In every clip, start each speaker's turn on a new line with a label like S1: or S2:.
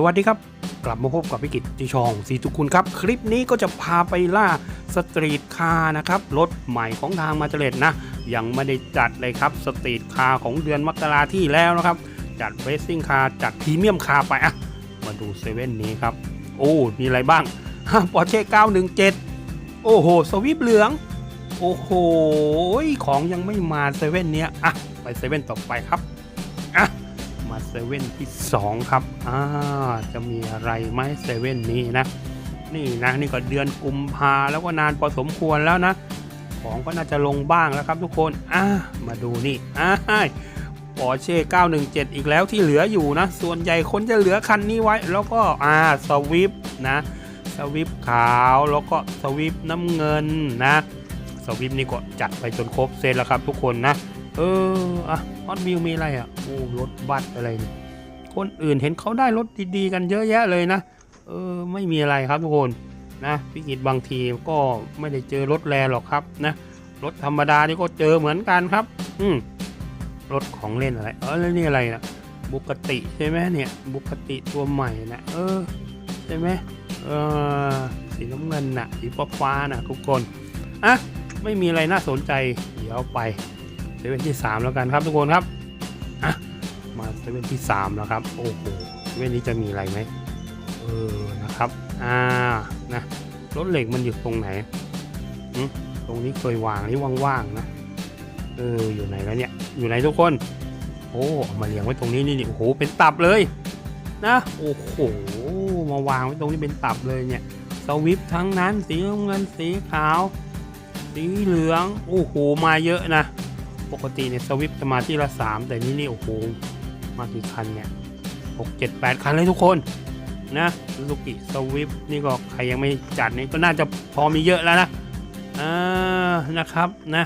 S1: สวัสดีครับ กลับมาพบกับพิกิจจิชองสีทุกคุณครับ คลิปนี้ก็จะพาไปล่าสตรีทคาร์นะครับรถใหม่ของทางมาเจเลตนะ ยังไม่ได้จัดเลยครับ สตรีทคาร์ของเดือนมกราที่แล้วนะครับ จัดเรซซิ่งคาร์จัดพรีเมียมคาร์ไปอะมาดูเซเว่นนี้ครับ โอ้มีอะไรบ้างปอร์เช่917 โอ้โห สวิปเหลือง โอ้โห ของยังไม่มาเซเว่นเนี้ยอะไปเซเว่นต่อไปครับอะ มาเซเว่นที่2 ครับอ่าจะมีอะไรไหมเซเว่นนี้นะ นี่นะนี่ก็เดือนกุมภาแล้วก็นานพอสมควรแล้วนะ ของก็น่าจะลงบ้างแล้วครับทุกคนอ่ามาดูนี่อ่าปอร์เช่917 อีกแล้วที่เหลืออยู่นะ ส่วนใหญ่คนจะเหลือคันนี้ไว้ แล้วก็อ่าสวิฟนะสวิฟขาวแล้วก็สวิฟน้ำเงินนะสวิฟนี่ก็จัดไปจนครบเซตแล้วครับทุกคนนะ เอออะฮอตวิวมีอะไรอะโอ้รถบัสอะไรเนี่ยคนอื่นเห็นเขาได้รถดีๆ กันเยอะแยะเลยนะ เออไม่มีอะไรครับทุกคนนะพิกิจบางทีก็ไม่ได้เจอรถแรหรอกครับนะรถธรรมดานี่ก็เจอเหมือนกันครับ อืมรถของเล่นอะไร เออแล้วนี่อะไรนะบุกติใช่ไหมเนี่ยบุกติตัวใหม่นะเออใช่ไหมเออสีน้ำเงินน่ะสีฟ้าๆน่ะทุกคนอะไม่มีอะไรน่าสนใจเดี๋ยวไป เซเว่นที่ 3 แล้วกันครับทุกคนครับอะมาเซเว่นที่ 3 แล้วครับ โอ้โหเซเว่นนี้จะมีอะไรไหมเออนะครับอ่านะรถเหล็กมันอยู่ตรงไหนตรงนี้เคยวางนี่ว่างๆนะเอออยู่ไหนแล้วเนี่ยอยู่ไหนทุกคน โอ้มาเรียงไว้ตรงนี้นี่นี่โอ้โหเป็นตับเลยนะโอ้โหมาวางไว้ตรงนี้เป็นตับเลยเนี่ยสวิฟทั้งนั้นสีเงินสีขาว สีเหลืองโอ้โหมาเยอะนะ ปกติเนี่ยสวิฟจะมาที่ละสามแต่นี่นี่โอ้โห มากี่คันเนี่ยหกเจ็ดแปดคันเลยทุกคนนะซูซูกิสวิฟนี่ก็ใครยังไม่จัดนี่ก็น่าจะพอมีเยอะแล้วนะอ่านะครับนะ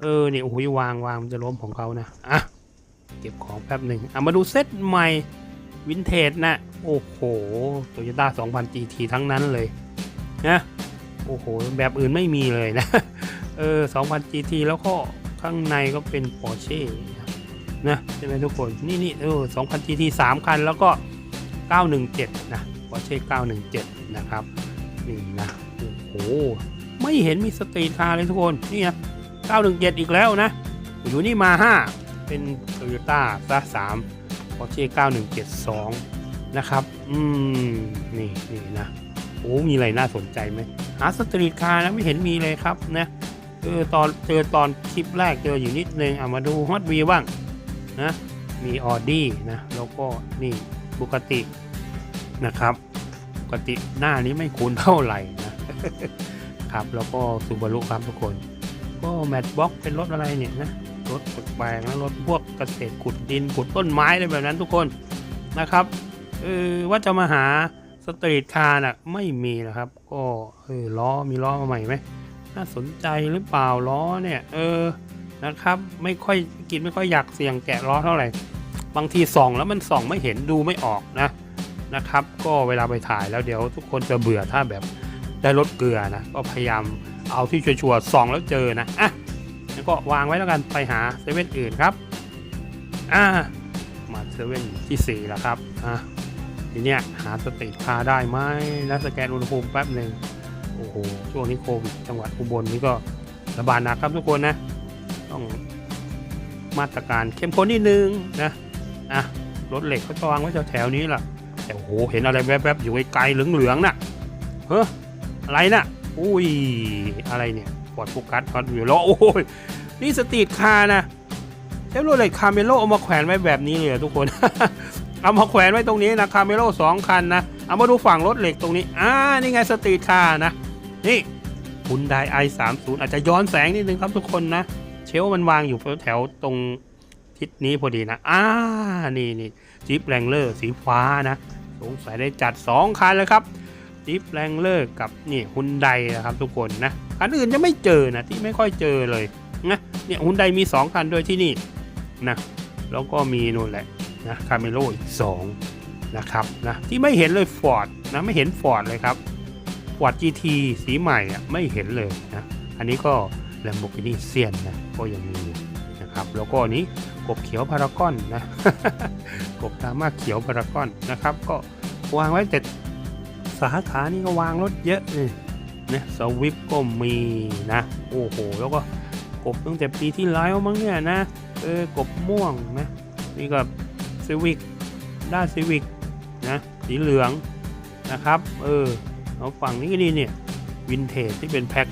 S1: เออนี่โอ้โหวางวางมันจะล้มของเขานะอะเก็บของแป๊บหนึ่งอะมาดูเซตใหม่วินเทจนะโอ้โหโตโยต้า2000 GT ทั้งนั้นเลยนะโอ้โห แบบอื่นไม่มีเลยนะ เออ 2000 GT แล้วก็ ข้างในก็เป็น Porsche นะใช่ไหมทุกคน นี่นี่เออ2000 GT 3คัน แล้วก็ 917 นะ Porsche 917 นะครับ นี่นะ โอ้โห ไม่เห็นมีสตรีทคาร์เลยทุกคน นี่นะ917 อีกแล้วนะ อยู่นี่มา 5 เป็น Toyota ซะ3 Porsche 9172 นะครับ อืม นี่นี่นะ โอ้ มีอะไรน่าสนใจไหมหาสตรีทคาร์นะ ไม่เห็นมีเลยครับนะ เออตอนเจอตอนคลิปแรกเจออยู่นิดนึงเอะมาดูฮอตวีบ้างนะมีออดี้นะแล้วก็นี่บุกตินะครับบุกติหน้านี้ไม่คุ้นเท่าไหร่นะครับแล้วก็ซูบารุครับทุกคน ก็แมทบ็อกเป็นรถอะไรเนี่ยนะรถขุดแปลงนะรถพวกเกษตรขุดดินขุดต้นไม้อะไรแบบนั้นทุกคนนะครับเออว่าจะมาหาสตรีทคาร์น่ะไม่มีนะครับ ก็เออล้อมีล้อมาใหม่ไหม น่าสนใจหรือเปล่าล้อเนี่ย เออนะครับ ไม่ค่อยกินไม่ค่อยอยากเสี่ยงแกะล้อเท่าไหร่ บางทีส่องแล้วมันส่องไม่เห็นดูไม่ออกนะนะครับ ก็เวลาไปถ่ายแล้วเดี๋ยวทุกคนจะเบื่อถ้าแบบได้รถเกลือนะก็พยายามเอาที่ชัวร์ๆส่องแล้วเจอนะอะแล้วก็วางไว้แล้วกันไปหาเซเว่นอื่นครับอ่ามาเซเว่นที่สี่แล้วครับอะทีเนี้ยหาสตรีทคาได้ไหมแล้วสแกนอุณหภูมิแป๊บหนึ่ง โอ้โหช่วงนี้โควิดจังหวัดอุบลนี่ก็ระบาดหนักครับทุกคนนะ ต้องมาตรการเข้มข้นนิดนึงนะอะรถเหล็กเขาจะวางไว้แถวๆนี้ล่ะแต่โอ้โหเห็นอะไรแวบๆอยู่ไกลๆเหลืองๆน่ะเฮ้ออะไรน่ะอุ้ยอะไรเนี่ยฟอดโฟกัสฟอร์ดวิวล้อโอ้ยนี่สตรีทคาร์นะเชฟโรเลตคาเมโลเอามาแขวนไว้แบบนี้เลยทุกคน เอามาแขวนไว้ตรงนี้นะคาเมโลสองคันนะ เอามาดูฝั่งรถเหล็กตรงนี้ อ่า นี่ไงสตรีทคาร์นะ นี่คุณไดไอสามศูนย์อาจจะย้อนแสงนิดนึงครับทุกคนนะ เชลฟ์มันวางอยู่แถวตรงทิศนี้พอดีนะ อ่า นี่นี่จิปแรงเลอร์สีฟ้านะ สงสัยได้จัด 2 คันเลยครับจิปแรงเลอร์กับนี่ฮุนไดนะครับทุกคนนะ คันอื่นจะไม่เจอนะที่ไม่ค่อยเจอเลยนะเนี่ยฮุนไดมี 2 คันด้วยที่นี่นะ แล้วก็มีนู่นแหละนะคาเมโลอีก2นะครับนะที่ไม่เห็นเลยฟอร์ดนะไม่เห็นฟอร์ดเลยครับ ฟอร์ด GT สีใหม่อะไม่เห็นเลยนะอันนี้ก็ Lamborghini เซียนนะก็ยังมีนะครับแล้วก็นี้กบเขียวพารากอนนะกบดรามาเขียวพารากอนนะครับ ก็วางไว้แต่สาขานี่ก็วางรถเยอะเลยนะสวิฟก็มีนะโอ้โหแล้วก็กบตั้งแต่ปีที่แล้วมั้งเนี่ยนะเออกบม่วงนะนี่ก็ซีวิกด้านซีวิกนะสีเหลืองนะครับ เออ แล้วฝั่งนี้ก็ดีเนี่ยวินเทจที่เป็นแพ็ค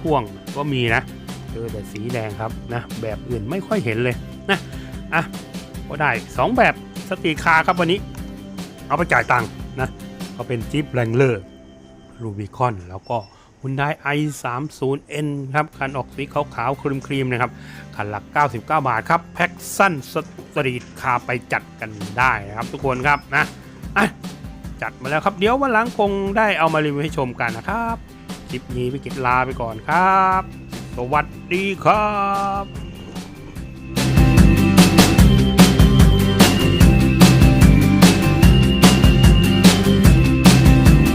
S1: พ่วงก็มีนะเออแต่สีแดงครับนะแบบอื่นไม่ค่อยเห็นเลยนะอะก็ได้ 2 แบบสตรีคาครับวันนี้ เอาไปจ่ายตังค์นะก็เป็นจิ๊บแรงเลอร์รูบิคอนแล้วก็ Hyundai 3 0 n ครับคันออกสีขาวๆครีมครีมๆนะครับคันหละ99 บาทครับ แพ็คสั้นสตรีทคาไปจัดกันได้นะครับทุกคนครับนะอะ จัดมาแล้วครับ เดี๋ยววันหลังคงได้เอามารีวิวให้ชมกันนะครับ คลิปนี้พี่กิตลาไปก่อนครับ สวัสดีครับ